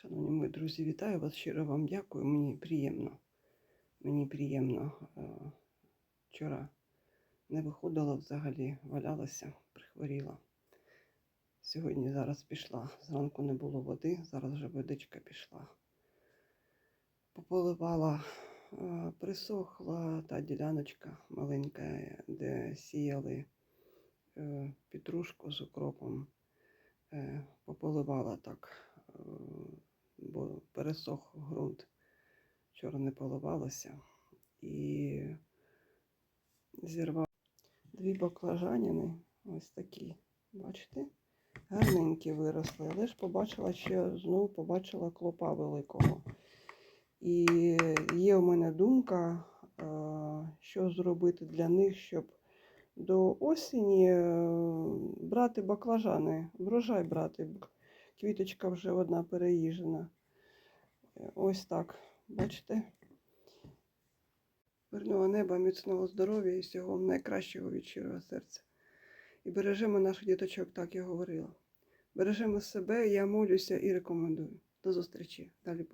Шановні мої друзі, вітаю вас. Щиро вам дякую. Мені приємно. Мені приємно. Е, Вчора не виходила взагалі, валялася, прихворіла. Сьогодні зараз пішла. Зранку не було води, зараз вже водичка пішла. Пополивала, е, присохла та діляночка маленька, де сіяли е, петрушку з укропом. Пополивала так, пересох ґрунт. Вчора не поливалося. І зірвала дві баклажанини, ось такі, бачите? Гарненькі виросли, але ж побачила ще знову побачила клопа великого. І є у мене думка, е, що зробити для них, щоб до осені е, брати баклажани, врожай брати. Квіточка вже одна переїжена. Ось так, бачите? Мирного неба, міцного здоров'я і всього найкращого від щирого серця. І бережемо наших діточок, так я говорила. Бережемо себе, я молюся і рекомендую. До зустрічі. Далі.